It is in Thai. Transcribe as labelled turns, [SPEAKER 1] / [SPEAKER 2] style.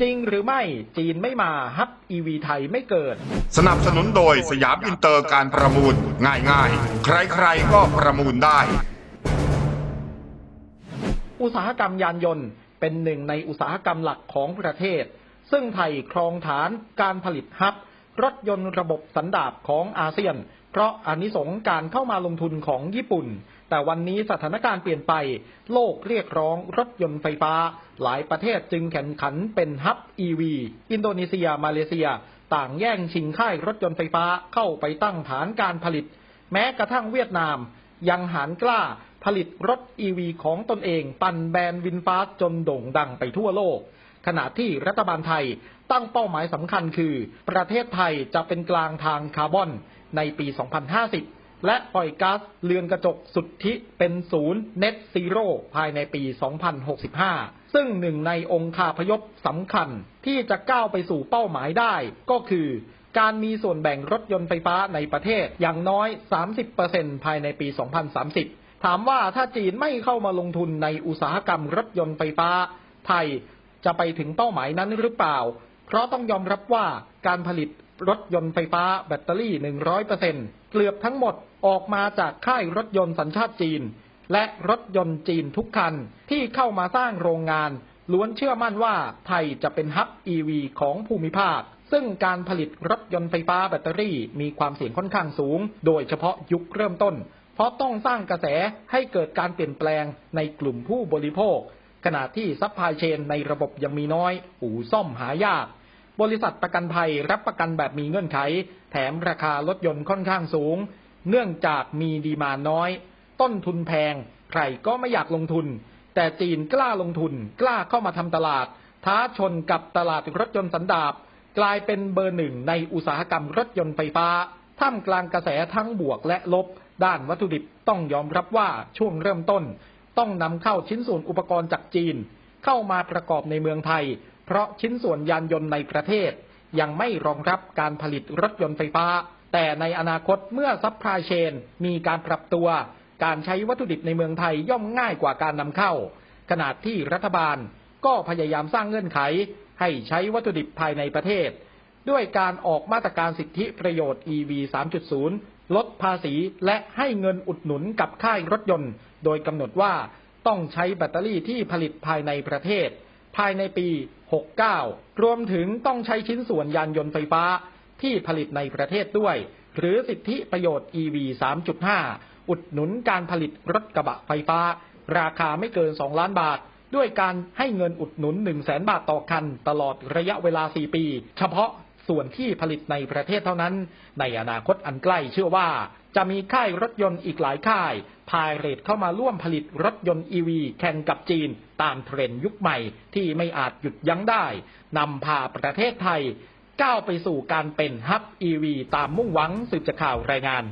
[SPEAKER 1] จริงหรือไม่จีนไม่มาฮับ EV ไทยไม่เกิด
[SPEAKER 2] สนับสนุนโดยสยามอินเตอร์การประมูลง่ายๆ ใครๆก็ประมูลได้
[SPEAKER 1] อุตสาหกรรมยานยนต์เป็นหนึ่งในอุตสาหกรรมหลักของประเทศ ซึ่งไทยครองฐานการผลิตฮับ รถยนต์ระบบสันดาปของอาเซียน เพราะอานิสงส์การเข้ามาลงทุนของญี่ปุ่น แต่วันนี้สถานการณ์เปลี่ยนไป โลกเรียกร้องรถยนต์ไฟฟ้า หลายประเทศจึงแข่งขันเป็นฮับ EV อินโดนีเซีย มาเลเซีย ต่างแย่งชิงค่ายรถยนต์ไฟฟ้าเข้าไปตั้งฐานการผลิต แม้กระทั่งเวียดนาม ยังหารกล้าผลิตรถ EV ของตนเอง ปั่นแบรนด์วินฟาจนโด่งดังไปทั่วโลก ขณะที่รัฐบาลไทยตั้งเป้าหมายสำคัญคือ ประเทศไทยจะเป็นกลางทางคาร์บอนในปี 2050 และปล่อยก๊าซเรือนกระจกสุทธิเป็นศูนย์ Net Zero ภายในปี 2065 ซึ่งหนึ่งในองค์คาพยพสำคัญที่จะก้าวไปสู่เป้าหมายได้ ก็คือการมีส่วนแบ่งรถยนต์ไฟฟ้าในประเทศอย่างน้อย 30%ภายในปี 2030 ถามว่าถ้าจีนไม่เข้ามาลงทุนในอุตสาหกรรมรถยนต์ไฟฟ้า ไทยจะไปถึงเป้าหมายนั้นหรือเปล่า เพราะต้องยอมรับว่าการผลิต รถยนต์ไฟฟ้าแบตเตอรี่ 100%เกือบทั้งหมดออกมาจากค่ายรถยนต์สัญชาติจีน และรถยนต์จีนทุกคันที่เข้ามาสร้างโรงงาน ล้วนเชื่อมั่นว่าไทยจะเป็นฮับ EV ของภูมิภาค ซึ่งการผลิตรถยนต์ไฟฟ้าแบตเตอรี่มีความเสี่ยงค่อนข้างสูง โดยเฉพาะยุคเริ่มต้น เพราะต้องสร้างกระแสให้เกิดการเปลี่ยนแปลงในกลุ่มผู้บริโภค ขณะที่ซัพพลายเชนในระบบยังมีน้อย อู่ซ่อมหายาก บริษัทประกันภัยรับประกันแบบมีเงื่อนไข แถมราคารถยนต์ค่อนข้างสูง เนื่องจากมีดีมานน้อย ต้นทุนแพง ใครก็ไม่อยากลงทุน แต่จีนกล้าลงทุน กล้าเข้ามาทำตลาด ท้าชนกับตลาดรถยนต์สันดาปกลายเป็นเบอร์หนึ่งในอุตสาหกรรมรถยนต์ไฟฟ้า ท่ามกลางกระแสทั้งบวกและลบ ด้านวัตถุดิบต้องยอมรับว่าช่วงเริ่มต้น ต้องนำเข้าชิ้นส่วนอุปกรณ์จากจีน เข้ามาประกอบในเมืองไทย เพราะชิ้นส่วนยานยนต์ในประเทศ ยังไม่รองรับการผลิตรถยนต์ไฟฟ้า แต่ในอนาคตเมื่อซัพพลายเชนมีการปรับตัว การใช้วัตถุดิบในเมืองไทยย่อมง่ายกว่าการนำเข้า ขณะที่รัฐบาลก็พยายามสร้างเงื่อนไข ให้ใช้วัตถุดิบภายในประเทศ ด้วยการออกมาตรการสิทธิประโยชน์ EV 3.0 ลดภาษีและให้เงินอุดหนุนกับค่ายรถยนต์ โดยกำหนดว่าต้องใช้แบตเตอรี่ที่ผลิตภายในประเทศ ภายในปี 69 รวมถึงต้องใช้ชิ้นส่วนยานยนต์ไฟฟ้าที่ผลิตในประเทศด้วย หรือสิทธิประโยชน์ EV 3.5 อุดหนุนการผลิตรถกระบะไฟฟ้า ราคาไม่เกิน 2 ล้านบาท ด้วยการให้เงินอุดหนุน 1 0 0 0 0แบาทต่อคัน ตลอดระยะเวลา 4 ปี เฉพาะ ส่วนที่ผลิตในประเทศเท่านั้น ในอนาคตอันใกล้เชื่อว่า จะมีค่ายรถยนต์อีกหลายค่าย พายเรทเข้ามาร่วมผลิตรถยนต์อีวีแข่งกับจีน ตามเทรนด์ยุคใหม่ที่ไม่อาจหยุดยั้งได้นำพาประเทศไทย ก้าวไปสู่การเป็นฮับอีวีตามมุ่งหวังสืบจากข่าวรายงาน